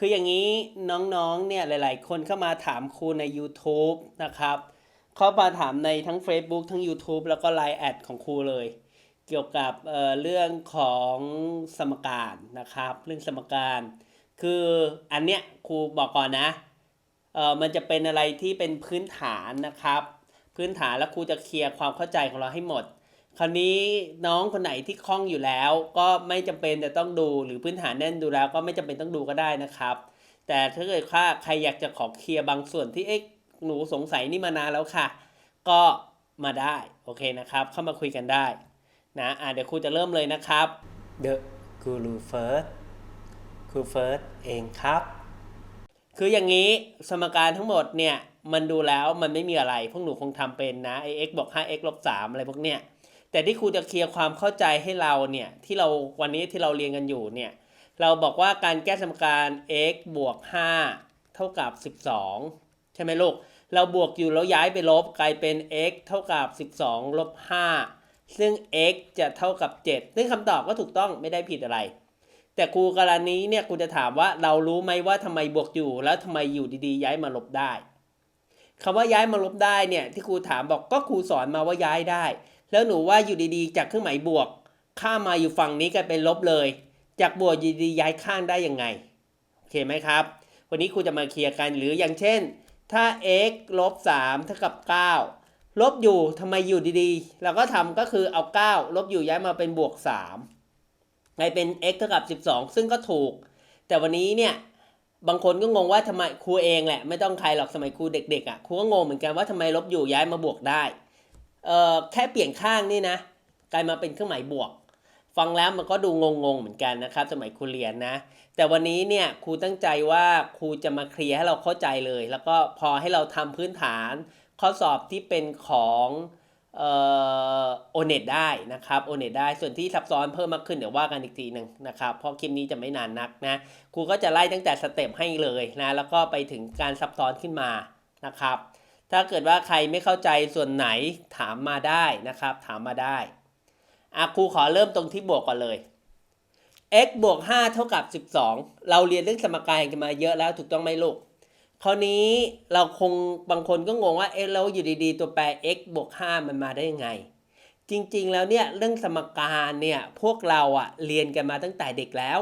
คืออย่างนี้น้องๆเนี่ยหลาย ๆ คนเข้ามาถามครูใน YouTube นะครับเข้ามาถามในทั้ง Facebook ทั้ง YouTube แล้วก็ Line แอดของครูเลย เกี่ยวกับเเรื่องของสมการนะครับ เรื่องสมการ คืออันเนี้ยครูบอกก่อนนะเออมันจะเป็นอะไรที่เป็นพื้นฐานนะครับ พื้นฐานแล้วครูจะเคลียร์ความเข้าใจของเราให้หมด คราวนี้น้องคนไหนที่คล่องอยู่แล้ว ก็ไม่จำเป็นจะต้องดูหรือพื้นฐานแน่นดูแล้ว ก็ไม่จำเป็นต้องดูก็ได้นะครับ แต่ถ้าเกิดว่าใครอยากจะขอเคลียร์บางส่วนที่เอ๊ะหนูสงสัยนี่มานานแล้วค่ะ ก็มาได้โอเคนะครับ เข้ามาคุยกันได้นะอะเดี๋ยวครูจะเริ่มเลยนะครับ The Guru First ครูเฟิร์สเองครับ คืออย่างนี้สมการทั้งหมดเนี่ยมันดูแล้วมันไม่มีอะไร พวกหนูคงทำเป็นนะไอ x บวก 5x ลบ3อะไรพวกเนี้ย แต่ที่ครูจะเคลียร์ความเข้าใจให้เราเนี่ยที่เราวันนี้ที่เราเรียนกันอยู่เนี่ยเราบอกว่าการแก้สมการ x บวก 5 เท่ากับ 12 ใช่ไหมลูก เราบวกอยู่แล้วย้ายไปลบกลายเป็น x เท่ากับ 12 ลบ 5 ซึ่ง x จะเท่ากับ 7 ซึ่งคำตอบก็ถูกต้องไม่ได้ผิดอะไร แต่ครูกรณีเนี่ยครูจะถามว่าเรารู้ไหมว่าทำไมบวกอยู่แล้วทำไมอยู่ดีๆ ย้ายมาลบได้คำว่าย้ายมาลบได้เนี่ยที่ครูถามบอกก็ครูสอนมาว่าย้ายได้ แล้วหนูว่าอยู่ดีๆ จากเครื่องหมายบวก ข้ามาอยู่ฝั่งนี้กลายเป็นลบเลย จากบวกอยู่ดีย้ายข้างได้ยังไง โอเคไหมครับ วันนี้ครูจะมาเคลียร์กันหรืออย่างเช่น ถ้า x ลบ3เท่ากับ 9 ลบอยู่ทำไมอยู่ดีๆ เราก็ทำก็คือเอา 9 ลบอยู่ย้ายมาเป็นบวก3กลายเป็น x เท่ากับ 12 ซึ่งก็ถูก แต่วันนี้เนี่ยบางคนก็งงว่าทำไมครูเองแหละ ไม่ต้องใครหรอกสมัยครูเด็กๆอะ่ะครูก็งงเหมือนกันว่าทำไมลบอยู่ย้ายมาบวกได้ เอ่อแค่เปลี่ยนข้างนี่นะ กลายมาเป็นเครื่องหมายบวก ฟังแล้วมันก็ดูงงๆเหมือนกันนะครับ สมัยครูเรียนนะ แต่วันนี้เนี่ยครูตั้งใจว่าครูจะมาเคลียร์ให้เราเข้าใจเลย แล้วก็พอให้เราทำพื้นฐาน ข้อสอบที่เป็นของเอ่อโอเน็ตได้นะครับโอเน็ตได้ส่วนที่ซับซ้อนเพิ่มมากขึ้นเดี๋ยวว่ากันอีกทีหนึ่งนะครับเพราะคลิปนี้จะไม่นานนักนะครูก็จะไล่ตั้งแต่สเต็ปให้เลยนะแล้วก็ไปถึงการซับซ้อนขึ้นมานะครับ ถ้าเกิดว่าใครไม่เข้าใจส่วนไหนถามมาได้นะครับ ถามมาได้อะครูขอเริ่มตรงที่บวกก่อนเลย x บวก 5 เท่ากับ 12 เราเรียนเรื่องสมการกันมาเยอะแล้วถูกต้องไหมลูกคราวนี้เราคงบางคนก็งงว่าเอ๊ะแล้วอยู่ดีๆ ตัวแปร x บวก 5 มันมาได้ยังไง จริงๆแล้วเนี่ยเรื่องสมการเนี่ยพวกเราอะเรียนกันมาตั้งแต่เด็กแล้ว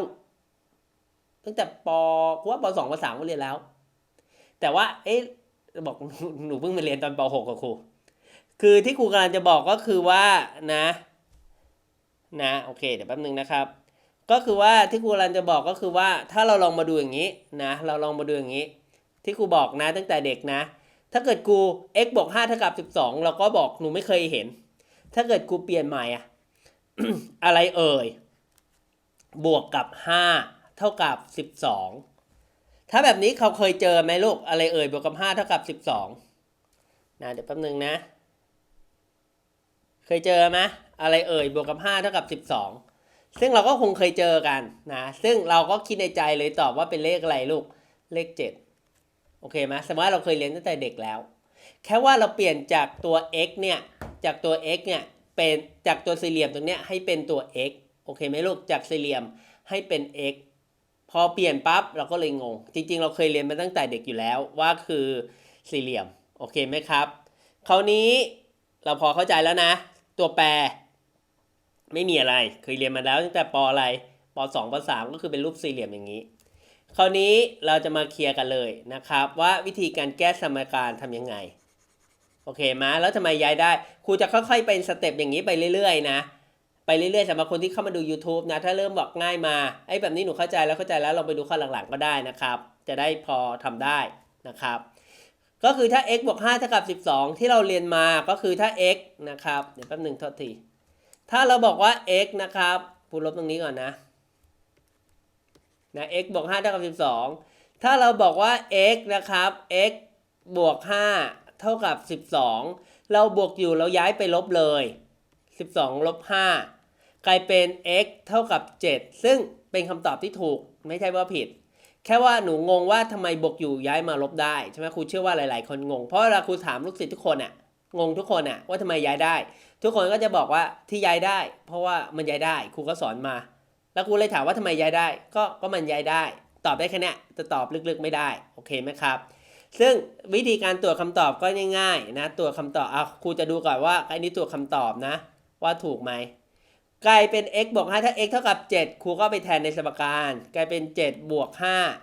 ตั้งแต่ปว่าปสองปสามก็เรียนแล้ว แต่ว่าเอ๊ะ บอกหนูเพิ่งมาเรียนตอนปหกกับครู คือที่ครูกำลังจะบอกก็คือว่านะ นะโอเค เดี๋ยวแป๊บนึงนะครับ ก็คือว่าที่ครูกำลังจะบอกก็คือว่าถ้าเราลองมาดูอย่างนี้นะ เราลองมาดูอย่างนี้ ที่ครูบอกนะตั้งแต่เด็กนะ ถ้าเกิดกู x บวก5เท่ากับ 12 เราก็บอกหนูไม่เคยเห็น ถ้าเกิดกูเปลี่ยนใหม่อะอะไรเอ่ย บวกกับ 5 เท่ากับ 12 ถ้าแบบนี้เขาเคยเจอไหมลูก อะไรเอ่ยบวกกับ5เท่ากับ12นะเดี๋ยวแป๊บนึงนะ เคยเจอไหมอะไรเอ่ยบวกกับ5เท่ากับ12ซึ่งเราก็คงเคยเจอกันนะ ซึ่งเราก็คิดในใจเลยตอบว่าเป็นเลขอะไรลูก เลข7โอเคไหมสมมติว่าเราเคยเรียนตั้งแต่เด็กแล้ว แค่ว่าเราเปลี่ยนจากตัว x เนี่ย จากตัว x เนี่ย เป็นจากตัวสี่เหลี่ยมตรงเนี้ยให้เป็นตัว x โอเคไหมลูก จากสี่เหลี่ยมให้เป็น x อเปลี่ยนปั๊บเราก็เลยงง จริง ๆ เราเคยเรียนมาตั้งแต่เด็กอยู่แล้วว่าคือสี่เหลี่ยม โอเคไหมครับ คราวนี้เราพอเข้าใจแล้วนะ ตัวแปร ไม่มีอะไรเคยเรียนมาแล้วตั้งแต่ปอะไรปสองปสามก็คือเป็นรูปสี่เหลี่ยมอย่างนี้ คราวนี้เราจะมาเคลียร์กันเลยนะครับ ว่าวิธีการแก้สมการทำยังไง โอเคไหมแล้วทำไมย้ายได้ครูจะค่อยๆเป็นสเต็ปอย่างนี้ไปเรื่อย ๆ นะ ไปเรื่อยๆสำหรับคนที่เข้ามาดู YouTube นะ ถ้าเริ่มบอกง่ายมาไอ้แบบนี้หนูเข้าใจแล้วเข้าใจแล้วเราไปดูข้อหลังๆก็ได้นะครับ จะได้พอทำได้นะครับ ก็คือถ้า x บวก5เท่ากับ 12 ที่เราเรียนมาก็คือถ้า x นะครับ เดี๋ยวแป๊บหนึ่งทษทีถ้าเราบอกว่า x นะครับพูดลบตรงนี้ก่อนนะนะ x บวก5เท่ากับ 12 ถ้าเราบอกว่า x นะครับ x บวก 5 เท่ากับ 12 เราบวกอยู่เราย้ายไปลบเลย 12 ลบ 5 กลายเป็น x เท่ากับ 7 ซึ่งเป็นคำตอบที่ถูกไม่ใช่ว่าผิด แค่ว่าหนูงงว่าทำไมบวกอยู่ย้ายมาลบได้ใช่ไหมครูเชื่อว่าหลาย ๆ คนงง เพราะเวลาครูถามลูกศิษย์ทุกคนอะงงทุกคนอะว่าทำไมย้ายได้ ทุกคนก็จะบอกว่าที่ย้ายได้ เพราะว่ามันย้ายได้ครูก็สอนมา แล้วครูเลยถามว่าทำไมย้ายได้ ก็ก็มันย้ายได้ ตอบได้แค่นี้จะตอบลึกๆไม่ได้โอเคไหมครับซึ่งวิธีการตรวจคำตอบก็ง่ายๆนะตรวจคำตอบอะครูจะดูก่อนว่าไอ้นี้ตรวจคำตอบนะ ว่าถูกไหม กลายเป็น x บวก5ถ้า x เท่ากับ 7 ครูก็ไปแทนในสมการ กลายเป็น 7 บวก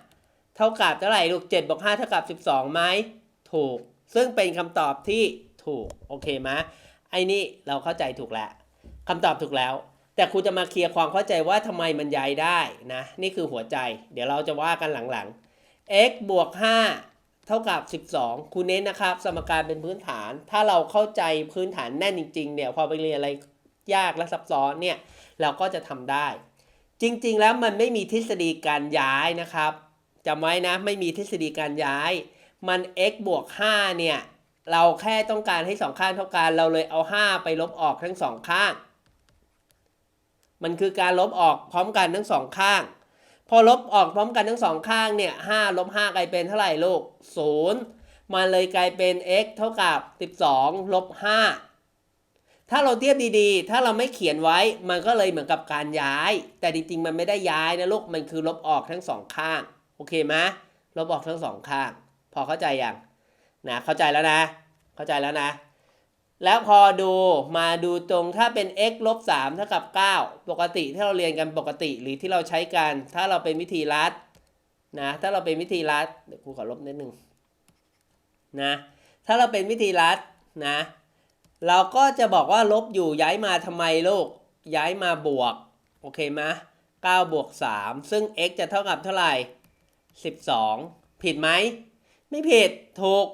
5 เท่ากับเท่าไหร่ลูก 7 บวก 5 เท่ากับ 12ไหมถูก ซึ่งเป็นคำตอบที่ถูก โอเคไหมไอ้นี่เราเข้าใจถูกแล้วคำตอบถูกแล้ว แต่ครูจะมาเคลียร์ความเข้าใจว่าทำไมมันย้ายได้นะ นี่คือหัวใจ เดี๋ยวเราจะว่ากันหลังๆ x บวก 5 เท่ากับ 12ครูเน้นนะครับ สมการเป็นพื้นฐาน ถ้าเราเข้าใจพื้นฐานแน่นจริงๆเนี่ยพอไปเรียนอะไร ยากและซับซ้อนเนี่ยเราก็จะทำได้ จริงๆแล้วมันไม่มีทฤษฎีการย้ายนะครับจำไว้นะไม่มีทฤษฎีการย้าย มัน x บวก 5 เนี่ย เราแค่ต้องการให้สองข้างเท่ากัน เราเลยเอา 5 ไปลบออกทั้งสองข้าง มันคือการลบออกพร้อมกันทั้งสองข้าง พอลบออกพร้อมกันทั้งสองข้างเนี่ย5ลบ5กลายเป็นเท่าไหร่ลูก 0 มันเลยกลายเป็น x เท่ากับ 12ลบ5 ถ้าเราเทียบดีๆ ถ้าเราไม่เขียนไว้ มันก็เลยเหมือนกับการย้าย แต่จริงๆ มันไม่ได้ย้ายนะลูก มันคือลบออกทั้งสองข้าง โอเคไหมลบออกทั้งสองข้าง พอเข้าใจยังนะ เข้าใจแล้วนะ เข้าใจแล้วนะ แล้วพอดูมาดูตรงถ้าเป็น x ลบ3เท่ากับ 9 ปกติที่เราเรียนกันปกติหรือที่เราใช้กัน ถ้าเราเป็นวิธีลัดนะ ถ้าเราเป็นวิธีลัดเดี๋ยวครูขอลบนิดนึงนะ ถ้าเราเป็นวิธีลัดนะ เราก็จะบอกว่าลบอยู่ย้ายมาทำไมลูก ย้ายมาบวก โอเคไหม9บวก3 ซึ่ง x จะเท่ากับเท่าไหร่ 12 ผิดไหม ไม่ผิด ถูก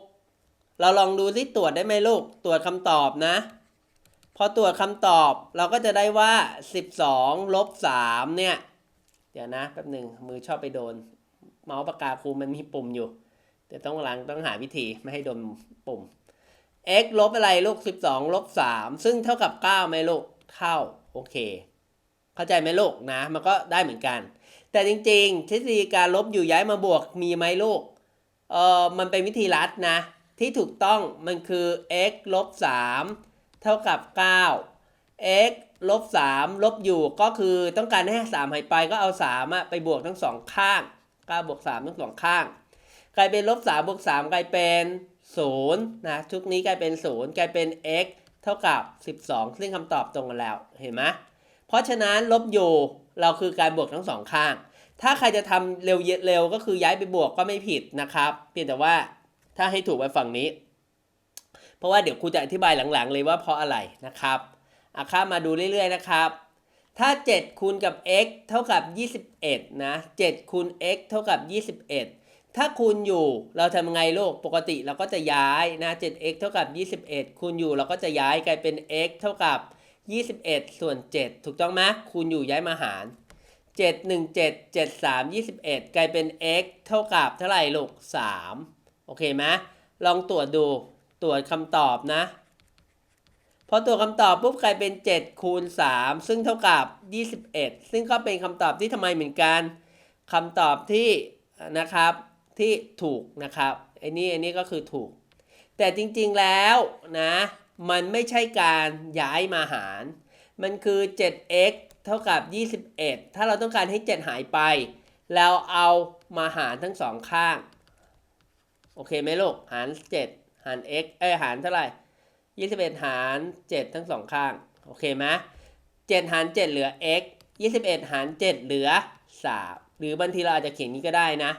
เราลองดูที่ตรวจได้ไหมลูก ตรวจคำตอบนะ พอตรวจคำตอบเราก็จะได้ว่า 12 ลบ 3 เนี่ย เดี๋ยวนะแป๊บหนึ่งมือชอบไปโดน เมาส์ปากกาครูมันมีปุ่มอยู่ เดี๋ยวต้องหลังต้องหาวิธีไม่ให้โดนปุ่ม x ลบอะไรลูก 12 ลบ 3 ซึ่งเท่ากับ9ไหมลูก เท่า โอเค เข้าใจไหมลูกนะ มันก็ได้เหมือนกัน แต่จริงๆ ทฤษฎีการลบอยู่ย้ายมาบวกมีไหมลูก เออมันเป็นวิธีลัดนะ ที่ถูกต้องมันคือ x ลบ 3 เท่ากับ 9 x ลบ 3 ลบอยู่ก็คือต้องการให้ 3 หายไปก็เอา3อะไปบวกทั้งสองข้าง9บวก3ทั้งสองข้าง กลายเป็นลบ3บวก3กลายเป็น 0นะทุกนี้กลายเป็น 0 กลายเป็น x เท่ากับ 12 ซึ่งคำตอบตรงกันแล้วเห็นไหมเพราะฉะนั้นลบอยู่เราคือการบวกทั้งสองข้าง ถ้าใครจะทำเร็วเร็วก็คือย้ายไปบวกก็ไม่ผิดนะครับ เพียงแต่ว่าถ้าให้ถูกไว้ฝั่งนี้ เพราะว่าเดี๋ยวครูจะอธิบายหลังๆ เลยว่าเพราะอะไรนะครับอาข้ามมาดูเรื่อยๆนะครับ ถ้า 7 คูณกับ x เท่ากับ 21 นะ 7 คูณ x เท่ากับ 21 ถ้าคูณอยู่เราทำไงลูก ปกติเราก็จะย้ายนะ 7x เท่ากับ 21 คูณอยู่เราก็จะย้ายกลายเป็น x เท่ากับ 21 ส่วน 7 ถูกต้องไหมคูณอยู่ย้ายมาหาร 7 1 7 7 3 21 กลายเป็น x เท่ากับเท่าไหร่ลูก 3 โอเคไหมลองตรวจดูตรวจคำตอบนะ พอตรวจคำตอบปุ๊บกลายเป็น 7 คูณ 3 ซึ่งเท่ากับ 21 ซึ่งก็เป็นคำตอบที่ทำไมเหมือนกันคำตอบที่นะครับ ที่ถูกนะครับไอ้นี่ไอ้นี่ก็คือถูก แต่จริงๆแล้วนะมันไม่ใช่การย้ายมาหาร มันคือ 7x เท่ากับ 21 ถ้าเราต้องการให้ 7 หายไป เราเอามาหารทั้งสองข้าง โอเคไหมลูก หาร 7 หาร x เอ้ยหารเท่าไหร่ 21 หาร 7 ทั้งสองข้าง โอเคไหม7หาร 7 เหลือ x 21 หาร 7 เหลือ 3 หรือบางทีเราอาจจะเขียนนี้ก็ได้นะ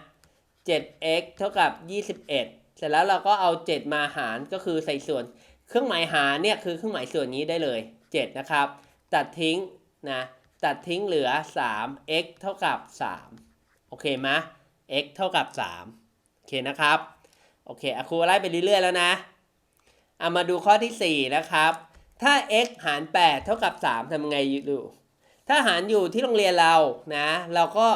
7x เท่ากับ 21 เสร็จแล้วเราก็เอา 7 มาหารก็คือใส่ส่วน เครื่องหมายหารเนี่ยคือเครื่องหมายส่วนนี้ได้เลย 7 นะครับ ตัดทิ้งนะตัดทิ้งเหลือ 3x เท่ากับ 3 โอเคไหม x เท่ากับ 3 โอเคนะครับ โอเคอครูไล่ไปเรื่อยๆแล้วนะเอามาดูข้อที่ 4 นะครับ ถ้า x หาร 8 เท่ากับ 3ทำไงดูถ้าหารอยู่ที่โรงเรียนเรานะ เราก็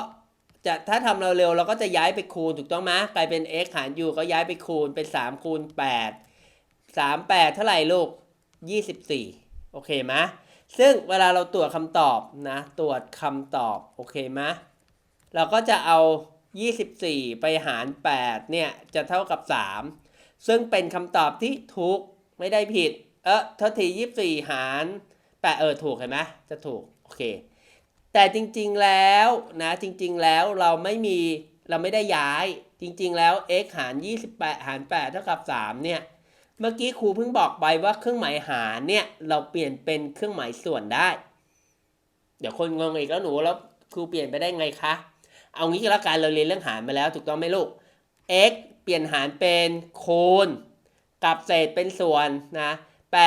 จะถ้าทำเราเร็วเราก็จะย้ายไปคูณถูกต้องไหมกลายเป็น x หารอยู่ก็ย้ายไปคูณเป็น 3 คูณ 8 3 8 เท่าไหร่ลูก 24 โอเคไหมซึ่งเวลาเราตรวจคำตอบนะ ตรวจคำตอบ โอเคไหมเราก็จะเอา 24 ไปหาร 8 เนี่ย จะเท่ากับ 3 ซึ่งเป็นคำตอบที่ถูกไม่ได้ผิด เออเท่าที 24 หาร 8 เออ ถูกเห็นไหมจะถูก โอเค แต่จริงๆแล้วนะจริงๆแล้วเราไม่มีเราไม่ได้ย้ายจริงๆแล้ว x หาร 28 หาร 8 เท่ากับ 3 เนี่ย เมื่อกี้ครูเพิ่งบอกไปว่าเครื่องหมายหารเนี่ย เราเปลี่ยนเป็นเครื่องหมายส่วนได้ เดี๋ยวคนงงอีกแล้วหนูแล้วครูเปลี่ยนไปได้ไงคะ เอางี้ก็แล้วกันเราเรียนเรื่องหารมาแล้วถูกต้องไหมลูก x เปลี่ยนหารเป็นคูณกับเศษเป็นส่วนนะ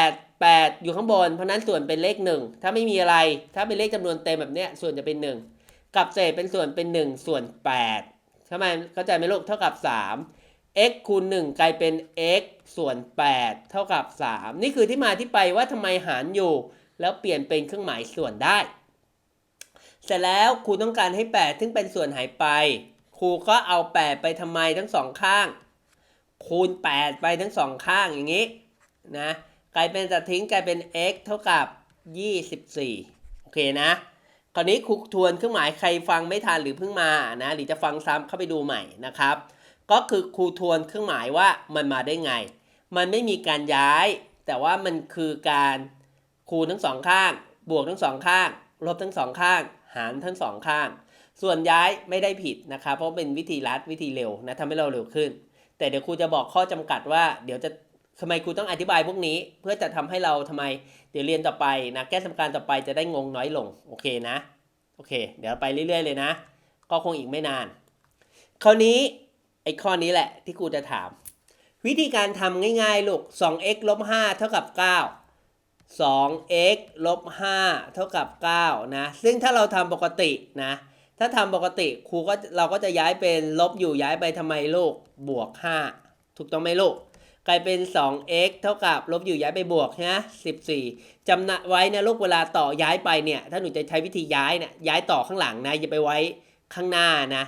8 8 อยู่ข้างบน เพราะนั้นส่วนเป็นเลข 1 ถ้าไม่มีอะไร ถ้าเป็นเลขจำนวนเต็มแบบเนี้ยส่วนจะเป็น 1 กับเศษเป็นส่วนเป็น 1 ส่วน8ทำไมเข้าใจไหมลูกเท่ากับ 3 x คูณ 1 กลายเป็น x ส่วน 8 เท่ากับ 3 นี่คือที่มาที่ไปว่าทำไมหารอยู่ แล้วเปลี่ยนเป็นเครื่องหมายส่วนได้ เสร็จแล้วครูต้องการให้ 8 ซึ่งเป็นส่วนหายไป ครูก็เอา 8 ไปทำไมทั้งสองข้าง คูณ 8 ไปทั้งสองข้างอย่างนี้นะ กลายเป็นตัดทิ้งกลายเป็น x เท่ากับ 24 โอเคนะ คราวนี้ครูทวนเครื่องหมายใครฟังไม่ทันหรือเพิ่งมานะ หรือจะฟังซ้ำเข้าไปดูใหม่นะครับ ก็คือครูทวนเครื่องหมายว่ามันมาได้ไง มันไม่มีการย้าย แต่ว่ามันคือการคูณทั้งสองข้าง บวกทั้งสองข้าง ลบทั้งสองข้าง หารทั้งสองข้าง ส่วนย้ายไม่ได้ผิดนะครับ เพราะเป็นวิธีลัดวิธีเร็วนะทำให้เราเร็วขึ้น แต่เดี๋ยวครูจะบอกข้อจำกัดว่าเดี๋ยวจะ ทำไมครูต้องอธิบายพวกนี้ เพื่อจะทำให้เราทำไม เดี๋ยวเรียนต่อไปนะแก้สมการต่อไปจะได้งงน้อยลงโอเคนะโอเค เดี๋ยวไปเรื่อย ๆ เลยนะ ก็คงอีกไม่นาน คราวนี้ไอ้ข้อนี้แหละที่ครูจะถาม วิธีการทำง่าย ๆ ลูก 2x ลบ5เท่ากับ 9 2x ลบ5เท่ากับ 9 นะ ซึ่งถ้าเราทำปกตินะ ถ้าทำปกติครูก็เราก็จะย้ายเป็นลบอยู่ย้ายไปทำไมลูกบวก 5 ถูกต้องไหมลูก กลายเป็น 2x เท่ากับลบอยู่ย้ายไปบวกนะ14จำนะไว้นะลูกเวลาต่อย้ายไปเนี่ยถ้าหนูจะใช้วิธีย้ายเนี่ยย้ายต่อข้างหลังนะอย่าไปไว้ข้างหน้านะ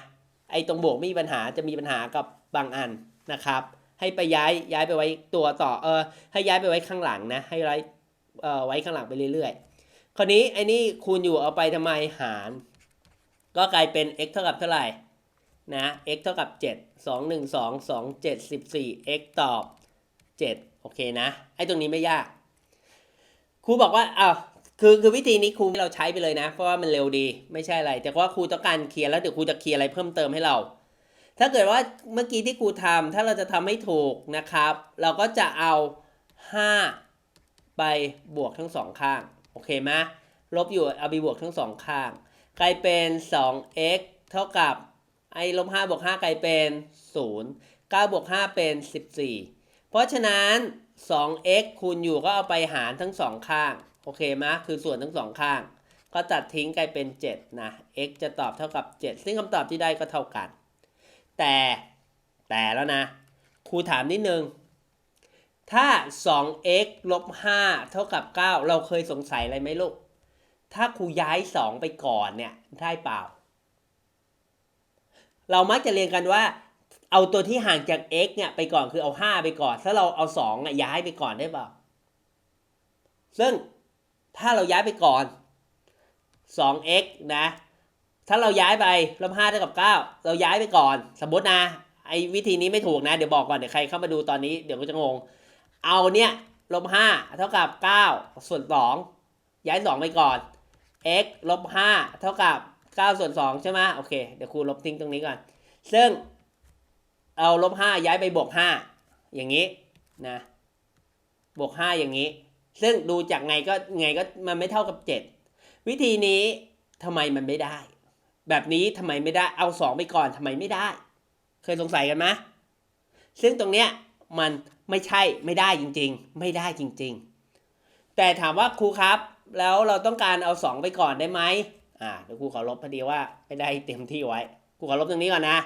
ไอ้ตรงบวกไม่มีปัญหาจะมีปัญหากับบางอันนะครับ ให้ไปย้ายย้ายไปไว้ตัวต่อเออให้ย้ายไปไว้ข้างหลังนะให้ไว้เอ่อไว้ข้างหลังไปเรื่อยๆ คราวนี้ไอ้นี่คูณอยู่เอาไปทำไมหาร ก็กลายเป็น x เท่ากับเท่าไหร่นะ x เท่ากับ 7 2 1 2 2 7 14 x ตอบ 7 โอเคนะ ไอ้ตรงนี้ไม่ยาก ครูบอกว่าอ้าวคือคือวิธีนี้ครูเราใช้ไปเลยนะ เพราะว่ามันเร็วดี ไม่ใช่อะไร แต่ว่าครูต้องการเคลียร์แล้วเดี๋ยวครูจะเคลียร์อะไรเพิ่มเติมให้เรา ถ้าเกิดว่าเมื่อกี้ที่ครูทำถ้าเราจะทำให้ถูกนะครับ เราก็จะเอา 5 ไปบวกทั้งสองข้าง โอเคไหมลบอยู่เอาไปบวกทั้งสองข้าง กลายเป็น 2x เท่ากับไอ้ลบ5บวก5กลายเป็น 0 9บวก5เป็น 14 เพราะฉะนั้น 2x คูณอยู่ก็เอาไปหารทั้งสองข้าง โอเคไหมคือส่วนทั้งสองข้าง ก็ตัดทิ้งกลายเป็น 7 นะ x จะตอบเท่ากับ 7 ซึ่งคำตอบที่ได้ก็เท่ากัน แต่แต่แล้วนะ ครูถามนิดนึง ถ้า 2x ลบ 5 เท่ากับ 9 เราเคยสงสัยอะไรไหมลูก ถ้าครูย้าย 2 ไปก่อนเนี่ย ได้เปล่า เรามักจะเรียนกันว่า เอาตัวที่ห่างจาก x เนี่ยไปก่อนคือเอา 5 ไปก่อน ถ้าเราเอา2อะย้ายไปก่อนได้เปล่า ซึ่งถ้าเราย้ายไปก่อน 2x นะ ถ้าเราย้ายไปลบ5เท่ากับ 9 เราย้ายไปก่อน สมมตินะ ไอ้วิธีนี้ไม่ถูกนะ เดี๋ยวบอกก่อน เดี๋ยวใครเข้ามาดูตอนนี้เดี๋ยวก็จะงง เอาเนี่ยลบ5เท่ากับ 9 ส่วน 2 ย้าย 2 ไปก่อน x ลบ5เท่ากับ 9 ส่วน 2 ใช่ไหมโอเค เดี๋ยวครูลบทิ้งตรงนี้ก่อน ซึ่ง เอาลบ5ย้ายไปบวก5อย่างนี้นะบวก5อย่างนี้ ซึ่งดูจากไงก็ไงก็มันไม่เท่ากับ7วิธีนี้ทำไมมันไม่ได้ แบบนี้ทำไมไม่ได้เอา2ไปก่อนทำไมไม่ได้ เคยสงสัยกันไหมซึ่งตรงเนี้ยมันไม่ใช่ไม่ได้จริง ๆ ไม่ได้จริง ๆ แต่ถามว่าครูครับ แล้วเราต้องการเอา2ไปก่อนได้ไหมอ่าเดี๋ยวครูขอลบพอดีว่าไม่ได้เต็มที่ไว้ครูขอลบตรงนี้ก่อนนะ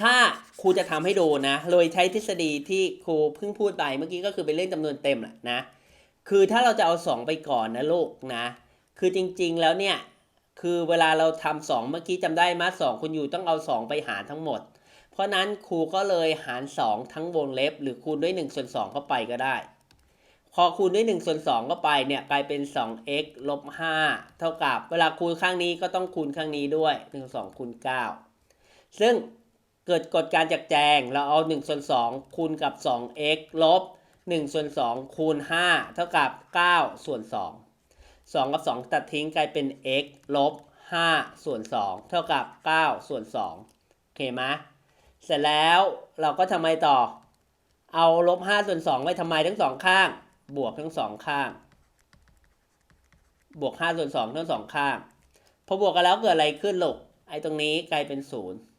ถ้าครูจะทำให้ดูนะ โดยใช้ทฤษฎีที่ครูเพิ่งพูดไปเมื่อกี้ก็คือเป็นเลขจำนวนเต็มแหละนะ คือถ้าเราจะเอา 2 ไปก่อนนะลูกนะ คือจริงๆแล้วเนี่ย คือเวลาเราทำสองเมื่อกี้จำได้มาสองคุณอยู่ต้องเอา 2 ไปหารทั้งหมด เพราะนั้นครูก็เลยหาร 2 ทั้งวงเล็บ หรือคูณด้วย1ส่วน2เข้าไปก็ได้ พอคูณด้วย1ส่วน2เข้าไปเนี่ยกลายเป็น 2x ลบ5เท่ากับ เวลาคูณข้างนี้ก็ต้องคูณข้างนี้ด้วย1 2คูณ9ซึ่ง เกิดกฎการจัดแจง เราเอา1ส่วน2คูณกับ 2x ลบ1ส่วน2คูณ 5 เท่ากับ 9 ส่วน 2 2 กับ 2 ตัดทิ้งกลายเป็น x ลบ 5 ส่วน 2 เท่ากับ 9 ส่วน 2 โอเคไหมเสร็จแล้วเราก็ทำไมต่อ เอาลบ 5 ส่วน 2 ไว้ทำไมทั้งสองข้าง บวกทั้งสองข้าง บวก 5 ส่วน 2 ทั้งสองข้าง พอบวกกันแล้วเกิดอะไรขึ้นลูกไอ้ตรงนี้กลายเป็น 0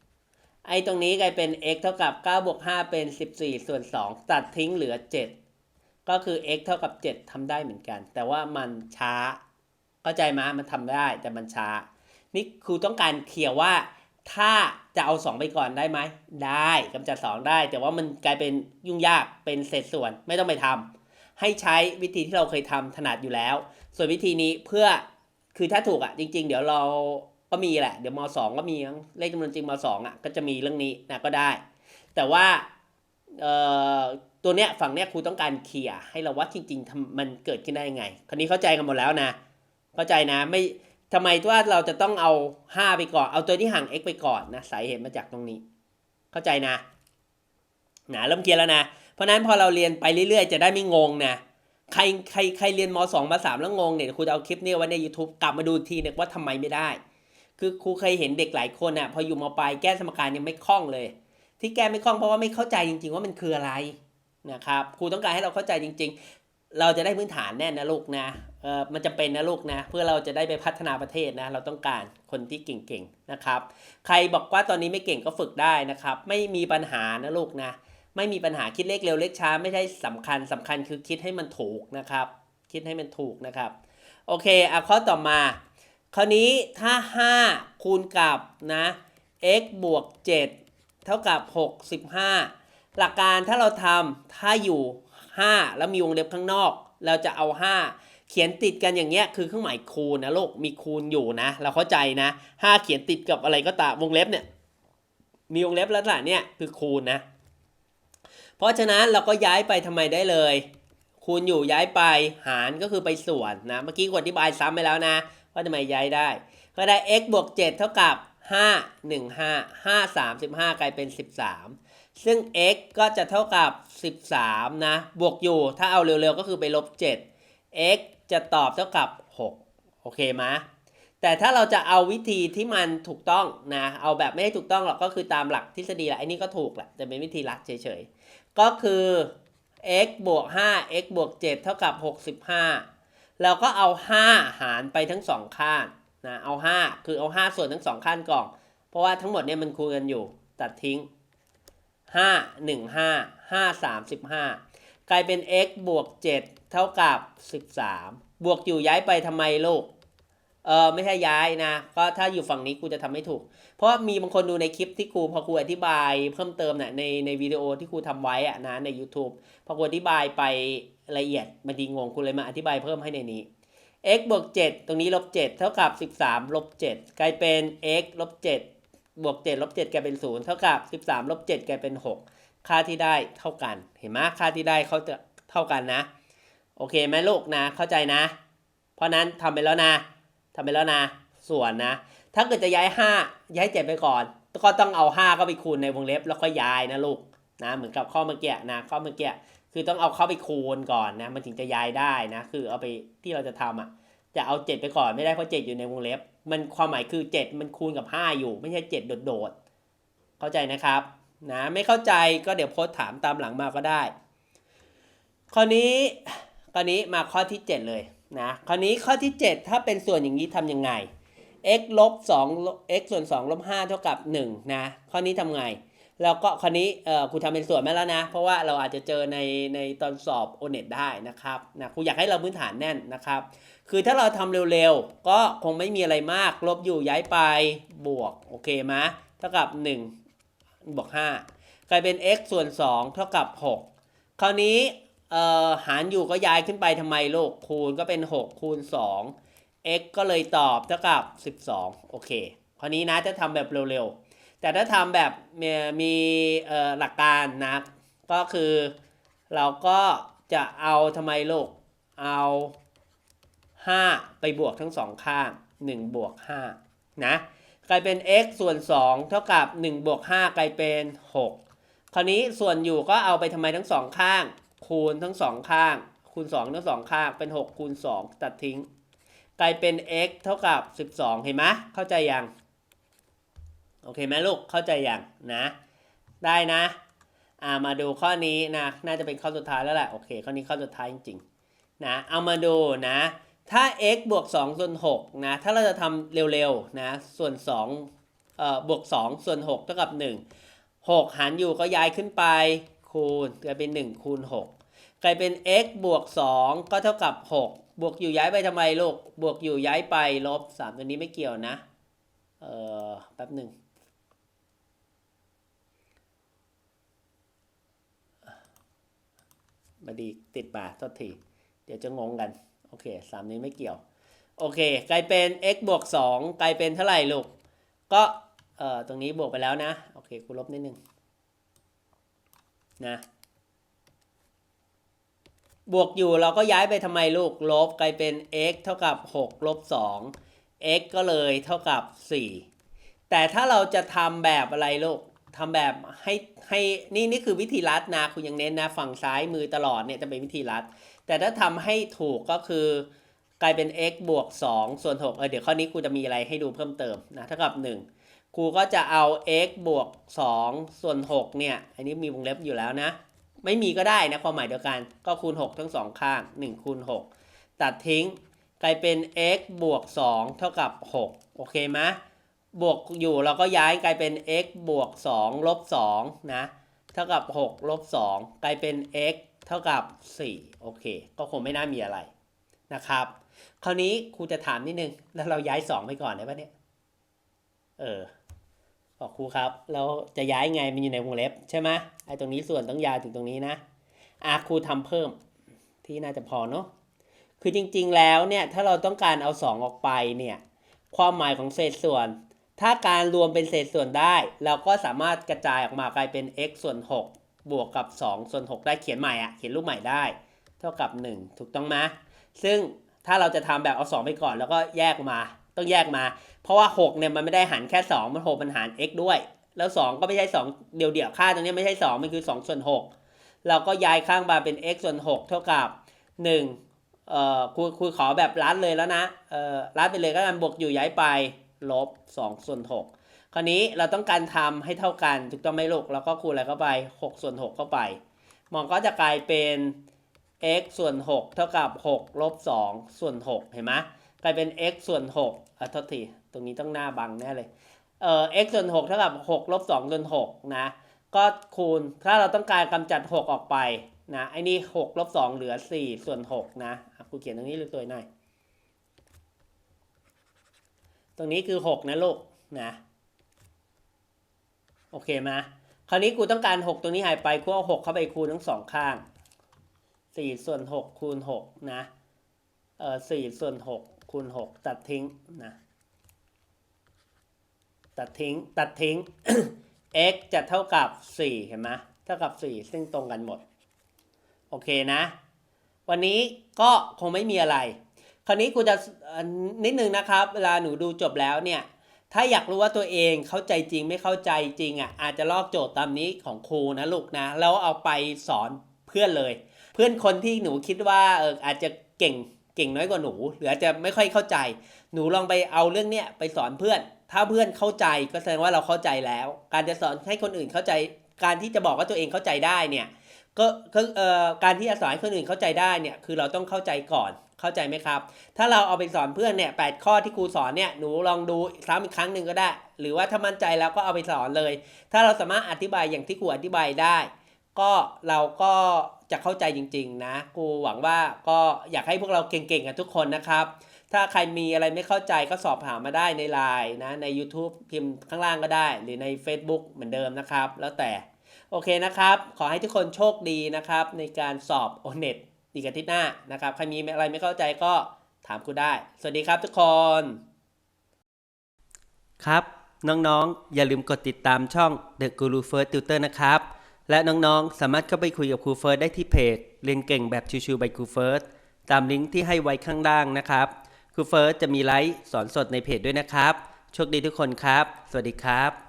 ไอ้ตรงนี้กลายเป็น x เท่ากับ9บวก5เป็น 14 ส่วน 2 ตัดทิ้งเหลือ 7 ก็คือ x เท่ากับ 7ทำได้เหมือนกัน แต่ว่ามันช้า เข้าใจไหมมันทำได้แต่มันช้า นี่ครูต้องการเคลียร์ว่า ถ้าจะเอา 2 ไปก่อนได้ไหม ได้กำจัด 2 ได้ แต่ว่ามันกลายเป็นยุ่งยากเป็นเศษส่วนไม่ต้องไปทำให้ใช้วิธีที่เราเคยทำถนัดอยู่แล้ว ส่วนวิธีนี้เพื่อคือถ้าถูกอะจริง ๆ เดี๋ยวเรา ก็มีแหละ เดี๋ยวมสองก็มีเลขจำนวนจริงมสองอะก็จะมีเรื่องนี้นะก็ได้ แต่ว่าเอ่อตัวเนี้ยฝั่งเนี้ยครูต้องการเคลียร์ให้เราว่าจริงๆมันเกิดขึ้นได้ยังไง คราวนี้เข้าใจกันหมดแล้วนะ เข้าใจนะไม่ทำไมว่าเราจะต้องเอา 5 ไปก่อน เอาตัวที่ห่าง x ไปก่อนนะสาเหตุมาจากตรงนี้ เข้าใจนะนะเริ่มเคลียร์แล้วนะ เพราะนั้นพอเราเรียนไปเรื่อยๆ จะได้ไม่งงนะใครใครใครเรียนมสองมาสามแล้วงงเนี่ยครูจะเอาคลิปนี้ไว้ใน YouTube กลับมาดูอีกทีเนี่ยว่าทำไมไม่ได้ คือครูเคยเห็นเด็กหลายคนอะพออยู่มปลายแก้สมการยังไม่คล่องเลย ที่แก้ไม่คล่องเพราะว่าไม่เข้าใจจริง ๆ ว่ามันคืออะไรนะครับครูต้องการให้เราเข้าใจจริง ๆ เราจะได้พื้นฐานแน่นนะลูกนะเออมันจะเป็นนะลูกนะ เพื่อเราจะได้ไปพัฒนาประเทศนะ เราต้องการคนที่เก่งๆนะครับ ใครบอกว่าตอนนี้ไม่เก่งก็ฝึกได้นะครับ ไม่มีปัญหานะลูกนะ ไม่มีปัญหาคิดเลขเร็วเลขช้าไม่ใช่สำคัญสำคัญคือคิดให้มันถูกนะครับ คิดให้มันถูกนะครับ โอเคอะข้อต่อมา คราวนี้ถ้า 5 คูณกับนะ x บวก 7 เท่ากับ 65 หลักการถ้าเราทำถ้าอยู่ 5 แล้วมีวงเล็บข้างนอก เราจะเอา 5 เขียนติดกันอย่างเงี้ยคือเครื่องหมายคูณนะลูกมีคูณอยู่นะ เราเข้าใจนะ 5 เขียนติดกับอะไรก็ตามวงเล็บเนี่ยมีวงเล็บลักษณะเนี่ยคือคูณนะ เพราะฉะนั้นเราก็ย้ายไปทำไมได้เลย คูณอยู่ย้ายไปหารก็คือไปส่วนนะ เมื่อกี้กดอธิบายซ้ำไปแล้วนะ ว่าทำไมย้ายได้ ก็ได้ x บวก 7 เท่ากับ 5 1 5 5 3 15 กลายเป็น 13 ซึ่ง x ก็จะเท่ากับ 13 นะ บวกอยู่ ถ้าเอาเร็วๆ ก็คือไปลบ 7 x จะตอบเท่ากับ 6 โอเคไหมแต่ถ้าเราจะเอาวิธีที่มันถูกต้องนะ เอาแบบไม่ให้ถูกต้องหรอกก็คือตามหลักทฤษฎีแหละไอ้นี่ก็ถูกแหละแต่เป็นวิธีลัดเฉยๆ ก็คือ x บวก5 x บวก7 เท่ากับ 65 เราก็เอา 5 หารไปทั้งสองข้างนะเอา 5 คือเอา 5 ส่วนทั้งสองข้างก่อนเพราะว่าทั้งหมดเนี่ยมันคูณกันอยู่ตัดทิ้ง 5 1 5 5 35 กลายเป็น x บวก 7 เท่ากับ 13 บวกอยู่ย้ายไปทำไมลูก เออไม่ใช่ย้ายนะ ก็ถ้าอยู่ฝั่งนี้กูจะทำไม่ถูก เพราะมีบางคนดูในคลิปที่ครูพอครูอธิบายเพิ่มเติมเนี่ยในในวิดีโอที่ครูทำไว้อะนะใน YouTube พอครูอธิบายไปละเอียดมันดีงงครูเลยมาอธิบายเพิ่มให้ในนี้ x บวก7ตรงนี้ลบ7เท่ากับ 13ลบ7กลายเป็น x ลบ7บวก7ลบ7กลายเป็น 0 เท่ากับ 13ลบ7กลายเป็น 6 ค่าที่ได้เท่ากัน เห็นไหมค่าที่ได้เขาจะเท่ากันนะ โอเคไหมลูกนะ เข้าใจนะ เพราะนั้นทำไปแล้วนะ ทำไปแล้วนะ ส่วนนะ ถ้าเกิดจะย้าย 5 ย้าย 7 ไปก่อน ก็ต้องเอา 5 เข้าไปคูณในวงเล็บแล้วค่อยย้ายนะลูกนะเหมือนกับข้อเมื่อกี้นะข้อเมื่อกี้คือต้องเอาเข้าไปคูณก่อนนะมันถึงจะย้ายได้นะ คือเอาไปที่เราจะทำอะจะเอา 7 ไปก่อนไม่ได้เพราะ 7 อยู่ในวงเล็บ มันความหมายคือ 7 มันคูณกับ 5 อยู่ ไม่ใช่ 7 โดดๆ เข้าใจนะครับนะไม่เข้าใจก็เดี๋ยวโพสต์ถามตามหลังมาก็ได้ ข้อนี้ข้อนี้มาข้อที่ 7 เลย นะคราวนี้ข้อที่ 7 ถ้าเป็นส่วนอย่างนี้ทำยังไง x ลบ2 x ส่วน2ลบ5เท่ากับ1นะข้อนี้ทำไงแล้วก็ข้อนี้เอ่อครูทำเป็นส่วนมาแล้วนะ เพราะว่าเราอาจจะเจอในในตอนสอบโอเน็ตได้นะครับนะครูอยากให้เราพื้นฐานแน่นนะครับ คือถ้าเราทำเร็วๆ ก็คงไม่มีอะไรมาก ลบอยู่ย้ายไปบวกโอเคไหมเท่ากับ 1 บวก 5 กลายเป็น x ส่วน 2 เท่ากับ 6 คราวนี้ เอ่อหารอยู่ก็ย้ายขึ้นไปทำไมโลกคูณก็เป็น 6 คูณ 2 x ก็เลยตอบเท่ากับ 12 โอเคคราวนี้นะจะทำแบบเร็วๆ แต่ถ้าทำแบบมีเอ่อหลักการนะก็คือเราก็จะเอาทำไมโลกเอา 5 ไปบวกทั้งสองข้าง 1 บวก 5 นะกลายเป็น x ส่วน 2 เท่ากับ 1 บวก 5 กลายเป็น 6 คราวนี้ส่วนอยู่ก็เอาไปทำไมทั้งสองข้าง คูณทั้งสองข้าง คูณ 2 ทั้งสองข้างเป็น 6 คูณ 2 ตัดทิ้ง กลายเป็น x เท่ากับ 12 เห็นไหมเข้าใจยัง โอเคไหมลูกเข้าใจยังนะ ได้นะอ่ามาดูข้อนี้นะ น่าจะเป็นข้อสุดท้ายแล้วแหละโอเค ข้อนี้ข้อสุดท้ายจริงๆนะเอามาดูนะถ้า x บวก 2 ส่วน6นะ ถ้าเราจะทำเร็วๆนะ ส่วน2เอ่อบวก 2 ส่วน6เท่ากับ 1 6 หารอยู่ก็ย้ายขึ้นไป คูณกลายเป็น1คูณ6กลายเป็น x บวก 2 ก็เท่ากับ 6 บวกอยู่ย้ายไปทำไมลูก บวกอยู่ย้ายไปลบ 3 ตัวนี้ไม่เกี่ยวนะ เออแป๊บหนึ่งมาดีติดมาโทษทีเดี๋ยวจะงงกัน โอเค3นี้ไม่เกี่ยว โอเค กลายเป็น x บวก 2 กลายเป็นเท่าไหร่ลูก ก็ เอ่อ ตรงนี้บวกไปแล้วนะ โอเค กูลบนิดนึง นะบวกอยู่เราก็ย้ายไปทำไมลูกลบกลายเป็น x เท่ากับ 6 ลบ 2 x ก็เลยเท่ากับ 4 แต่ถ้าเราจะทำแบบอะไรลูกทำแบบให้ให้นี่นี่คือวิธีรัดนะคุณยังเน้นนะ ฝั่งซ้ายมือตลอดเนี่ยจะเป็นวิธีรัด แต่ถ้าทำให้ถูกก็คือกลายเป็น x บวก 2 ส่วน 6 เออเดี๋ยวข้อนี้ครูจะมีอะไรให้ดูเพิ่มเติมนะเท่ากับ 1 ครูก็จะเอา x บวก 2 ส่วน 6 เนี่ย อันนี้มีวงเล็บอยู่แล้วนะ ไม่มีก็ได้นะ ความหมายเดียวกัน ก็คูณ 6 ทั้งสองข้าง 1 คูณ 6 ตัดทิ้ง กลายเป็น x บวก 2 เท่ากับ 6 โอเคไหมบวกอยู่เราก็ย้ายกลายเป็น x บวก 2 ลบ 2 นะ เท่ากับ 6 ลบ 2 กลายเป็น x เท่ากับ 4 โอเค ก็คงไม่น่ามีอะไรนะครับ คราวนี้ครูจะถามนิดนึง แล้วเราย้าย 2 ไปก่อนได้ปะเนี่ย เออ บอกครูครับ เราจะย้ายไงมันอยู่ในวงเล็บใช่ไหมไอ้ตรงนี้ส่วนต้องยาวถึงตรงนี้นะอาครูทำเพิ่มที่น่าจะพอเนาะคือจริงๆแล้วเนี่ยถ้าเราต้องการเอา 2 ออกไปเนี่ยความหมายของเศษส่วน ถ้าการรวมเป็นเศษส่วนได้ เราก็สามารถกระจายออกมากลายเป็น x ส่วน 6 บวกกับ 2 ส่วน 6 ได้เขียนใหม่อะเขียนรูปใหม่ได้ เท่ากับ 1 ถูกต้องไหมซึ่งถ้าเราจะทำแบบเอา 2 ไปก่อนแล้วก็แยกมา ต้องแยกมา เพราะว่า 6 เนี่ย มันไม่ได้หารแค่ 2 มัน 6 มันหาร x ด้วย แล้ว 2 ก็ไม่ใช่ 2 เดียวเดี่ยวๆค่าตรงนี้ไม่ใช่ 2 มันคือ 2 ส่วน 6 เราก็ย้ายข้างมาเป็น x ส่วน 6 เท่ากับ 1 เอ่อครูครูขอแบบรัดเลยแล้วนะ เอ่อรัดไปเลยก็กันบวกอยู่ย้ายไปลบ 2 ส่วน 6 คราวนี้เราต้องการทำให้เท่ากันถูกต้องไหมลูก แล้วก็คูณอะไรเข้าไป 6 ส่วน 6 เข้าไป มันก็จะกลายเป็น x ส่วน 6 เท่ากับ 6 ลบ 2 ส่วน 6 เห็นไหม กลายเป็น x ส่วน6อะทษทีตรงนี้ต้องหน้าบังแน่เลยเอ่อ x ส่วน6เท่ากับ6ลบ2ส่วน6นะก็คูณถ้าเราต้องการกำจัด 6 ออกไปนะไอ้นี่6ลบ2เหลือ 4 ส่วน6นะอะครูเขียนตรงนี้เลยตัวหน่อย ตรงนี้คือ 6 นะลูกนะโอเคไหมคราวนี้กูต้องการ 6ตรงนี้หายไปกูเอา6เข้าไปคูณทั้งสองข้าง 4 ส่วน 6 คูณ 6 นะเอ่อ4ส่วน 6 คูณ 6 ตัดทิ้งนะตัดทิ้งตัดทิ้ง x จะเท่ากับ 4 เห็นไหมเท่ากับ 4 ซึ่งตรงกันหมด โอเคนะ วันนี้ก็คงไม่มีอะไร คราวนี้กูจะนิดนึงนะครับ เวลาหนูดูจบแล้วเนี่ย ถ้าอยากรู้ว่าตัวเองเข้าใจจริงไม่เข้าใจจริงอะอาจจะลอกโจทย์ตามนี้ของครูนะลูกนะ แล้วเอาไปสอนเพื่อนเลย เพื่อนคนที่หนูคิดว่าเอออาจจะเก่ง เก่งน้อยกว่าหนู หรืออาจจะไม่ค่อยเข้าใจ หนูลองไปเอาเรื่องเนี้ยไปสอนเพื่อน ถ้าเพื่อนเข้าใจก็แสดงว่าเราเข้าใจแล้ว การจะสอนให้คนอื่นเข้าใจ การที่จะบอกว่าตัวเองเข้าใจได้เนี่ยก็ก็เอ่อการที่จะสอนให้คนอื่นเข้าใจได้เนี่ยคือเราต้องเข้าใจก่อนเข้าใจไหมครับ ถ้าเราเอาไปสอนเพื่อนเนี่ยแปดข้อที่ครูสอนเนี่ยหนูลองดูซ้ำอีกครั้งหนึ่งก็ได้ หรือว่าถ้ามั่นใจแล้วก็เอาไปสอนเลย ถ้าเราสามารถอธิบายอย่างที่ครูอธิบายได้ ก็เราก็ จะเข้าใจจริง ๆ นะครูหวังว่าก็อยากให้พวกเราเก่งๆกันทุกคนนะครับ ถ้าใครมีอะไรไม่เข้าใจก็สอบถามมาได้ในไลน์นะ ใน YouTube พิมพ์ข้างล่างก็ได้ หรือใน Facebook เหมือนเดิมนะครับ แล้วแต่ โอเคนะครับ ขอให้ทุกคนโชคดีนะครับ ในการสอบโอเน็ตอีกอาทิตย์หน้านะครับ ใครมีอะไรไม่เข้าใจก็ถามครูได้ สวัสดีครับทุกคน ครับ น้องๆ อย่าลืมกดติดตามช่อง The Guru First Tutor นะครับ และน้องๆ สามารถเข้าไปคุยกับครูเฟิร์สได้ที่เพจ เรียนเก่งแบบชิวๆ by ครูเฟิร์สตามลิงก์ที่ให้ไว้ข้างล่างนะครับครูเฟิร์สจะมีไลฟ์สอนสดในเพจด้วยนะครับ โชคดีทุกคนครับ สวัสดีครับ